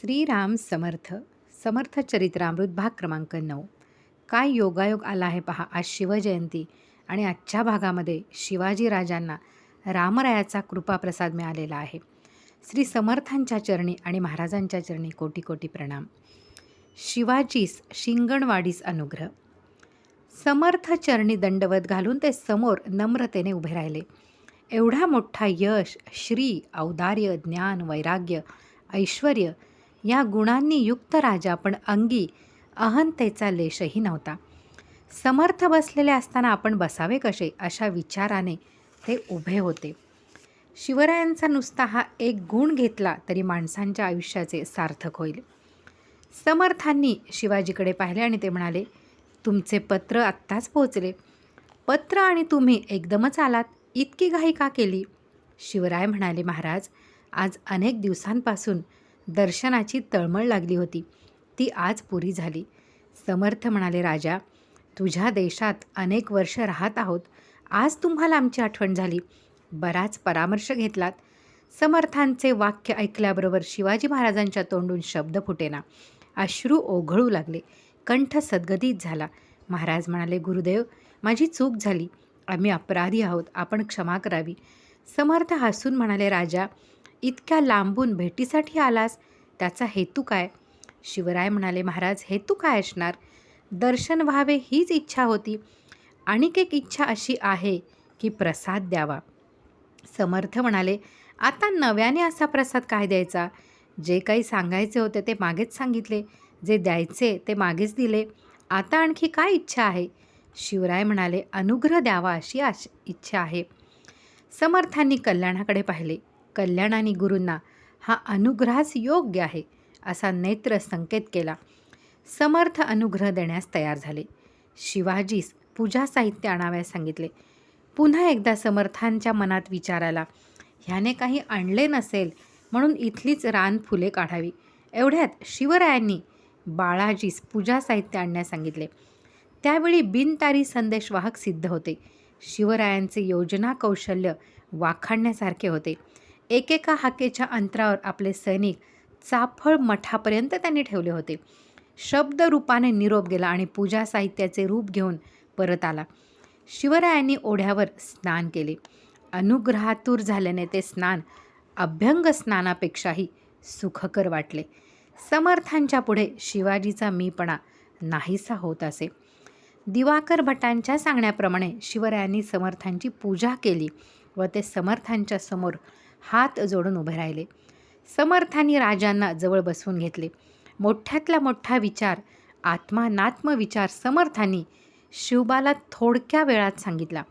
श्रीराम समर्थ. समर्थ चरित्रामृत भाग क्रमांक नऊ. काय योगायोग आला आहे पहा आज शिवजयंती आणि आजच्या भागामध्ये शिवाजी राजांना रामरायाचा कृपाप्रसाद मिळालेला आहे. श्री समर्थांच्या चरणी आणि महाराजांच्या चरणी कोटी कोटी प्रणाम. शिवाजीस शिंगणवाडीस अनुग्रह. समर्थ चरणी दंडवत घालून ते समोर नम्रतेने उभे राहिले. एवढा मोठा यश श्री औदार्य ज्ञान वैराग्य ऐश्वर्य या गुणांनी युक्त राजा पण अंगी अहंतेचा लेशही नव्हता. समर्थ बसलेले असताना आपण बसावे कसे अशा विचाराने ते उभे होते. शिवरायांचा नुसता हा एक गुण घेतला तरी माणसांच्या आयुष्याचे सार्थक होईल. समर्थांनी शिवाजीकडे पाहिले आणि ते म्हणाले तुमचे पत्र आत्ताच पोहोचले. पत्र आणि तुम्ही एकदमच आलात. इतकी घाई का केली? शिवराय म्हणाले महाराज आज अनेक दिवसांपासून दर्शनाची तळमळ लागली होती. ती आज पुरी झाली. समर्थ म्हणाले राजा तुझ्या देशात अनेक वर्ष राहत आहोत. आज तुम्हाला आमची आठवण झाली. बराच परामर्श घेतलात. समर्थांचे वाक्य ऐकल्याबरोबर शिवाजी महाराजांच्या तोंडून शब्द फुटेना. अश्रू ओघळू लागले. कंठ सद्गदित झाला. महाराज म्हणाले गुरुदेव माझी चूक झाली. आम्ही अपराधी आहोत. आपण क्षमा करावी. समर्थ हसून म्हणाले राजा इतक्या लांबून भेटीसाठी आलास? त्याचा हेतू काय? शिवराय म्हणाले महाराज हेतू काय असणार? दर्शन व्हावे हीच इच्छा होती. आणिक एक इच्छा अशी आहे की प्रसाद द्यावा. समर्थ म्हणाले आता नव्याने असा प्रसाद काय द्यायचा? जे काही सांगायचे होते ते मागेच सांगितले. जे द्यायचे ते मागेच दिले. आता आणखी काय इच्छा आहे? शिवराय म्हणाले अनुग्रह द्यावा अशी आश इच्छा आहे. समर्थांनी कल्याणाकडे पाहिले. कल्याण आणि गुरूंना हा अनुग्रहास योग्य आहे असा नेत्र संकेत केला. समर्थ अनुग्रह देण्यास तयार झाले. शिवाजीस पूजा साहित्य आणाव्यास सांगितले. पुन्हा एकदा समर्थांच्या मनात विचार आला. ह्याने काही आणले नसेल म्हणून इथलीच रान फुले काढावी. एवढ्यात शिवरायांनी बाळाजीस पूजा साहित्य आणण्यास सांगितले. त्यावेळी बिनतारी संदेशवाहक सिद्ध होते. शिवरायांचे योजना कौशल्य वाखाणण्यासारखे होते. एकेका हाकेच्या अंतरावर आपले सैनिक चाफळ मठापर्यंत त्यांनी ठेवले होते. शब्द रूपाने निरोप गेला आणि पूजा साहित्याचे रूप घेऊन परत आला. शिवरायांनी ओढ्यावर स्नान केले. अनुग्रहातूर झाल्याने ते स्नान अभ्यंग स्नानापेक्षाही सुखकर वाटले. समर्थांच्या पुढे शिवाजीचा मीपणा नाहीसा होत असे. दिवाकर भटांच्या सांगण्याप्रमाणे शिवरायांनी समर्थांची पूजा केली व ते समर्थांच्या समोर हात जोडून उभे राहिले. समर्थांनी राजांना जवळ बसवून घेतले. मोठ्यातला मोठा विचार आत्मानात्म विचार समर्थांनी शिवबाला थोडक्या वेळात सांगितला.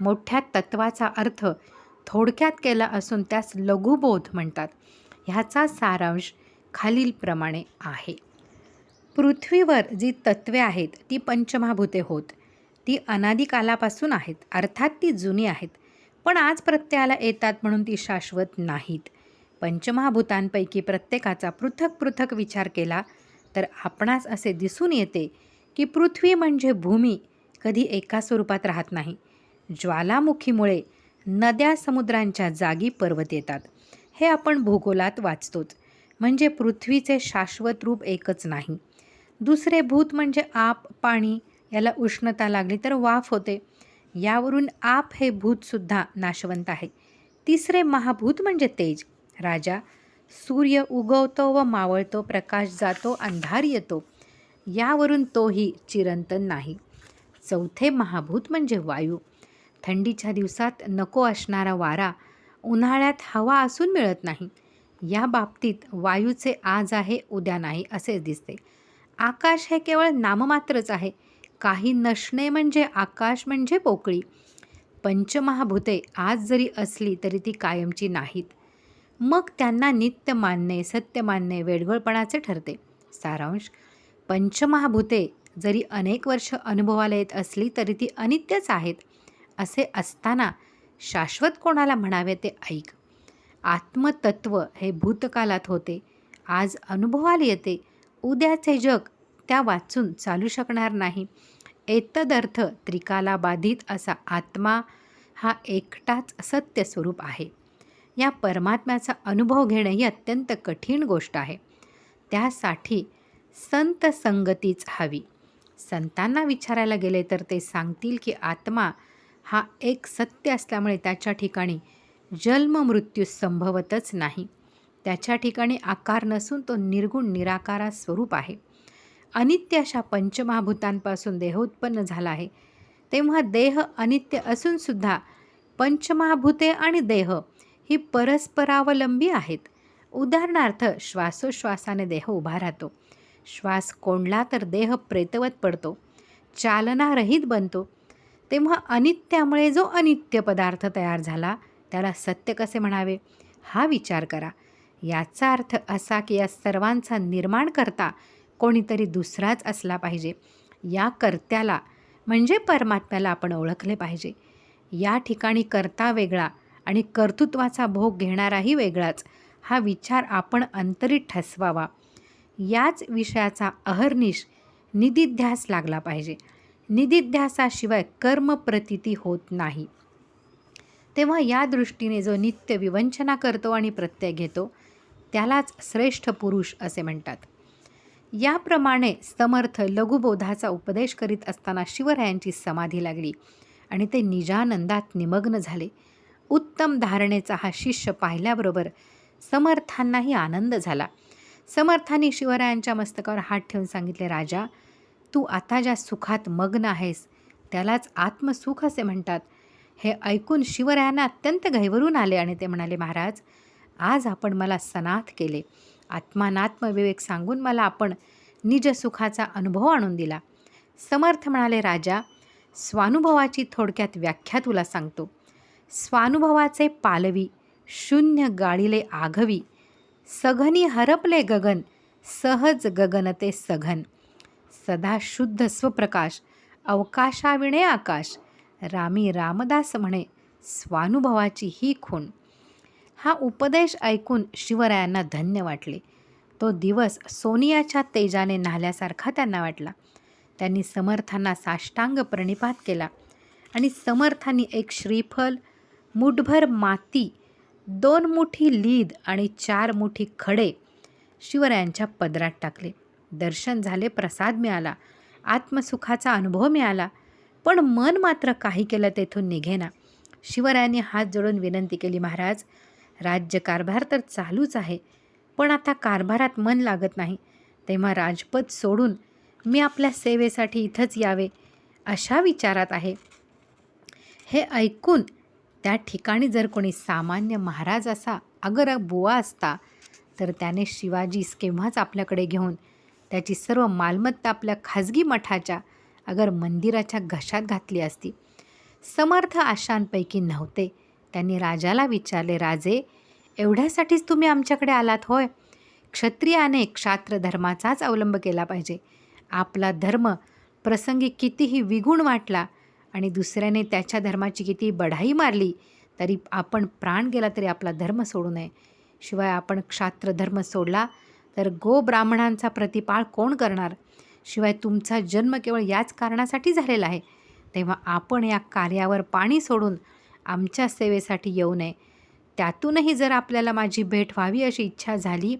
मोठ्या तत्वाचा अर्थ थोडक्यात केला असून त्यास लघुबोध म्हणतात. ह्याचा सारांश खालीलप्रमाणे आहे. पृथ्वीवर जी तत्वे आहेत ती पंचमहाभूते होत. ती अनादिकालापासून आहेत अर्थात ती जुनी आहेत. पण आज प्रत्ययाला येतात म्हणून ती शाश्वत नाहीत. पंचमहाभूतांपैकी प्रत्येकाचा पृथक पृथक विचार केला तर आपणास असे दिसून येते की पृथ्वी म्हणजे भूमी कधी एका स्वरूपात राहत नाही. ज्वालामुखीमुळे नद्या समुद्रांच्या जागी पर्वत येतात. हे आपण भूगोलात वाचतोच. म्हणजे पृथ्वीचे शाश्वत रूप एकच नाही. दुसरे भूत म्हणजे आप पाणी याला उष्णता लागली तर वाफ होते. यावरून आप हे भूतसुद्धा नाशवंत आहे. तिसरे महाभूत म्हणजे तेज. राजा सूर्य उगवतो व मावळतो प्रकाश जातो अंधार येतो. यावरून तोही चिरंतन नाही. चौथे महाभूत म्हणजे वायू. थंडीच्या दिवसात नको असणारा वारा उन्हाळ्यात हवा असून मिळत नाही. या बाबतीत वायूचे आज आहे उद्या नाही असेच दिसते. आकाश हे केवळ नाममात्रच आहे. काही नसणे म्हणजे आकाश म्हणजे पोकळी. पंचमहाभूते आज जरी असली तरी ती कायमची नाहीत. मग त्यांना नित्य मानणे सत्य मानणे वेडगळपणाचे ठरते. सारांश पंचमहाभूते जरी अनेक वर्ष अनुभवाला येत असली तरी ती अनित्यच आहेत असे असताना शाश्वत कोणाला म्हणावे ते ऐक. आत्मतत्व हे भूतकालात होते. आज अनुभवाला येते. उद्याचे जग त्या वाचून चालू शकणार नाही. एतदर्थ त्रिकाला बाधित असा आत्मा हा एकटाच सत्य स्वरूप आहे. या परमात्म्याचा अनुभव घेणं ही अत्यंत कठीण गोष्ट आहे. त्यासाठी संत संगतीच हवी. संतांना विचारायला गेले तर ते सांगतील की आत्मा हा एक सत्य असल्यामुळे त्याच्या ठिकाणी जन्म मृत्यू संभवतच नाही. त्याच्या ठिकाणी आकार नसून तो निर्गुण निराकारा स्वरूप आहे. अनित्य अशा पंचमहाभूतांपासून देह उत्पन्न झाला आहे. तेव्हा देह अनित्य असूनसुद्धा पंचमहाभूते आणि देह ही परस्परावलंबी आहेत. उदाहरणार्थ श्वासोश्वासाने देह उभा राहतो. श्वास कोंडला तर देह प्रेतवत पडतो. चालनारहित बनतो. तेव्हा अनित्यामुळे जो अनित्य पदार्थ तयार झाला त्याला सत्य कसे म्हणावे? हा विचार करा. याचा अर्थ असा की या सर्वांचा निर्माण करता कोणीतरी दुसराच असला पाहिजे. या कर्त्याला म्हणजे परमात्म्याला आपण ओळखले पाहिजे. या ठिकाणी कर्ता वेगळा आणि कर्तृत्वाचा भोग घेणाराही वेगळाच हा विचार आपण अंतरी ठसवावा. याच विषयाचा अहर्निश निदिध्यास लागला पाहिजे. निदिध्यासाशिवाय कर्मप्रतीती होत नाही. तेव्हा या दृष्टीने जो नित्य विवंचना करतो आणि प्रत्यय घेतो त्यालाच श्रेष्ठ पुरुष असे म्हणतात. याप्रमाणे समर्थ लघुबोधाचा उपदेश करीत असताना शिवरायांची समाधी लागली आणि ते निजानंदात निमग्न झाले. उत्तम धारणेचा हा शिष्य पाहिल्याबरोबर समर्थांनाही आनंद झाला. समर्थांनी शिवरायांच्या मस्तकावर हात ठेवून सांगितले राजा तू आता ज्या सुखात मग्न आहेस त्यालाच आत्मसुख असे म्हणतात. हे ऐकून शिवरायांना अत्यंत घैवरून आले आणि ते म्हणाले महाराज आज आपण मला सनाथ केले. आत्मानात्मविवेक सांगून मला आपण निज सुखाचा अनुभव आणून दिला. समर्थ म्हणाले राजा स्वानुभवाची थोडक्यात व्याख्या तुला सांगतो. स्वानुभवाचे पालवी शून्य गाळीले आघवी सघनी हरपले गगन सहज गगनते सघन. सदा शुद्ध स्वप्रकाश अवकाशाविणे आकाश. रामी रामदास म्हणे स्वानुभवाची ही खूण. हा उपदेश ऐकून शिवरायांना धन्य वाटले. तो दिवस सोनियाच्या तेजाने न्हाल्यासारखा त्यांना वाटला. त्यांनी समर्थांना साष्टांग प्रणिपात केला आणि समर्थांनी एक श्रीफल मुठभर माती दोन मुठी लीद आणि चार मुठी खडे शिवरायांच्या पदरात टाकले. दर्शन झाले प्रसाद मिळाला आत्मसुखाचा अनुभव मिळाला पण मन मात्र काही केलं तेथून निघेना. शिवरायांनी हात जोडून विनंती केली महाराज राज्यकारभार तर चालूच आहे पण आता कारभारात मन लागत नाही. तेव्हा राजपद सोडून मी आपल्या सेवेसाठी इथंच यावे अशा विचारात आहे. हे ऐकून त्या ठिकाणी जर कोणी सामान्य महाराज असा अगर बुवा असता तर त्याने शिवाजीस केव्हाच आपल्याकडे घेऊन त्याची सर्व मालमत्ता आपल्या खाजगी मठाच्या अगर मंदिराच्या घशात घातली असती. समर्थ आशांपैकी नव्हते. त्यांनी राजाला विचारले राजे एवढ्यासाठीच तुम्ही आमच्याकडे आलात होय? क्षत्रियाने क्षात्र धर्माचाच अवलंब केला पाहिजे. आपला धर्म प्रसंगी कितीही विगुण वाटला आणि दुसऱ्याने त्याच्या धर्माची किती बढाई मारली तरी आपण प्राण गेला तरी आपला धर्म सोडू नये. शिवाय आपण क्षात्र धर्म सोडला तर गो ब्राह्मणांचा प्रतिपाळ कोण करणार? शिवाय तुमचा जन्म केवळ याच कारणासाठी झालेला आहे. तेव्हा आपण या कार्यावर पाणी सोडून आमच्या सेवेसाठी येऊ नये. त्यातूनही जर आपल्याला माझी भेट व्हावी अशी इच्छा झाली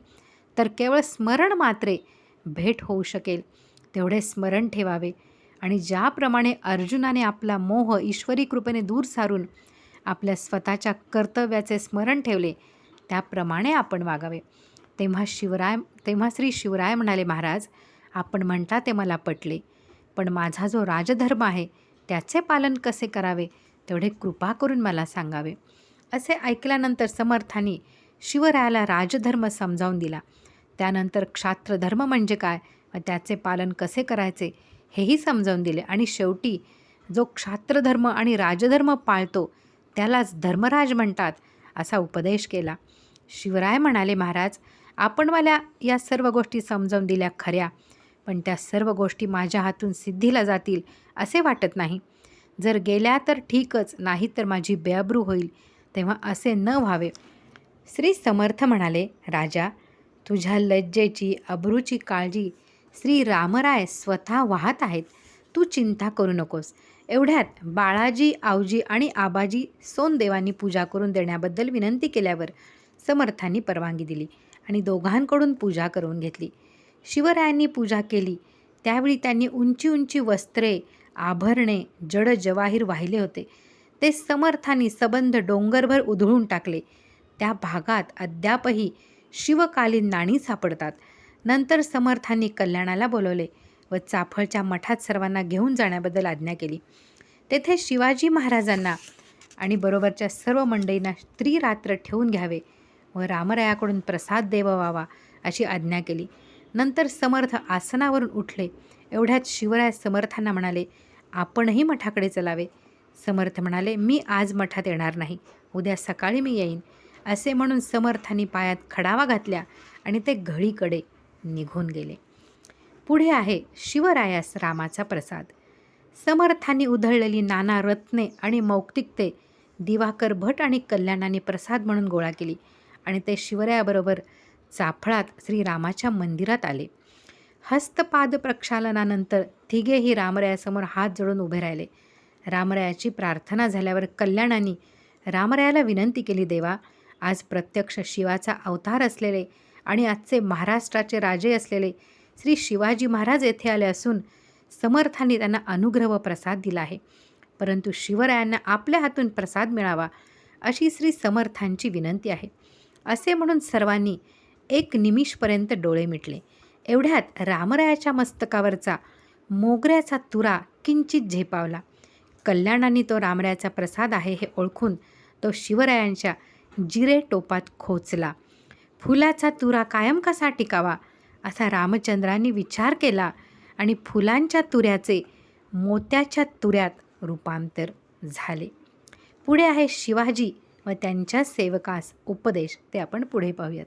तर केवळ स्मरण मात्रे भेट होऊ शकेल. तेवढे स्मरण ठेवावे. आणि ज्याप्रमाणे अर्जुनाने आपला मोह ईश्वरी कृपेने दूर सारून आपल्या स्वतःच्या कर्तव्याचे स्मरण ठेवले त्याप्रमाणे आपण वागावे. तेव्हा शिवराय तेव्हा श्री शिवराय म्हणाले महाराज आपण म्हणता ते मला पटले. पण माझा जो राजधर्म आहे त्याचे पालन कसे करावे? तेवढे कृपा करून मला सांगावे. असे ऐकल्यानंतर समर्थांनी शिवरायाला राजधर्म समजावून दिला. त्यानंतर क्षात्रधर्म म्हणजे काय व त्याचे पालन कसे करायचे हेही समजावून दिले आणि शेवटी जो क्षात्रधर्म आणि राजधर्म पाळतो त्यालाच धर्मराज म्हणतात असा उपदेश केला. शिवराय म्हणाले महाराज आपण मला या सर्व गोष्टी समजावून दिल्या खऱ्या पण त्या सर्व गोष्टी माझ्या हातून सिद्धीला जातील असे वाटत नाही. जर गेल्या तर ठीकच नाही तर माझी बेअब्रू होईल. तेव्हा असे न व्हावे. श्री समर्थ म्हणाले राजा तुझ्या लज्जेची अब्रूची काळजी श्री रामराय स्वतः वाहत आहेत. तू चिंता करू नकोस. एवढ्यात बाळाजी आवजी आणि आबाजी सोनदेवांनी पूजा करून देण्याबद्दल विनंती केल्यावर समर्थांनी परवानगी दिली आणि दोघांकडून पूजा करून घेतली. शिवरायांनी पूजा केली. त्यावेळी त्यांनी उंची उंची वस्त्रे आभरणे जड जवाहीर वाहिले होते. ते समर्थांनी सबंध डोंगरभर उधळून टाकले. त्या भागात अद्यापही शिवकालीन नाणी सापडतात. नंतर समर्थांनी कल्याणाला बोलवले व चाफळच्या मठात सर्वांना घेऊन जाण्याबद्दल आज्ञा केली. तेथे शिवाजी महाराजांना आणि बरोबरच्या सर्व मंडळींना स्त्रीरात्र ठेवून घ्यावे व रामरायाकडून प्रसाद देवावा अशी आज्ञा केली. नंतर समर्थ आसनावरून उठले. एवढ्यात शिवराय समर्थांना म्हणाले आपणही मठाकडे चलावे. समर्थ म्हणाले मी आज मठात येणार नाही. उद्या सकाळी मी येईन. असे म्हणून समर्थांनी पायात खडावा घातल्या आणि ते घळीकडे निघून गेले. पुढे आहे शिवरायास रामाचा प्रसाद. समर्थांनी उधळलेली नाना रत्ने आणि मौक्तिकते दिवाकर भट आणि कल्याणाने प्रसाद म्हणून गोळा केली आणि ते शिवरायाबरोबर जाफळात श्रीरामाच्या मंदिरात आले. हस्तपाद प्रक्षालनानंतर तिघेही रामरायासमोर हात जोडून उभे राहिले. रामरायाची प्रार्थना झाल्यावर कल्याणाने रामरायाला विनंती केली देवा आज प्रत्यक्ष शिवाचा अवतार असलेले आणि आजचे महाराष्ट्राचे राजे असलेले श्री शिवाजी महाराज येथे आले असून समर्थांनी त्यांना अनुग्रह व प्रसाद दिला आहे. परंतु शिवरायांना आपल्या हातून प्रसाद मिळावा अशी श्री समर्थांची विनंती आहे. असे म्हणून सर्वांनी एक निमिषपर्यंत डोळे मिटले. एवढ्यात रामरायाच्या मस्तकावरचा मोगऱ्याचा तुरा किंचित झेपावला. कल्याणाने तो रामरायाचा प्रसाद आहे हे ओळखून तो शिवरायांच्या जिरे टोपात खोचला. फुलाचा तुरा कायम कसा टिकावा? असा रामचंद्रांनी विचार केला आणि फुलांच्या तुऱ्याचे मोत्याच्या तुऱ्यात रूपांतर झाले. पुढे आहे शिवाजी व त्यांच्या सेवकास उपदेश. ते आपण पुढे पाहूयात.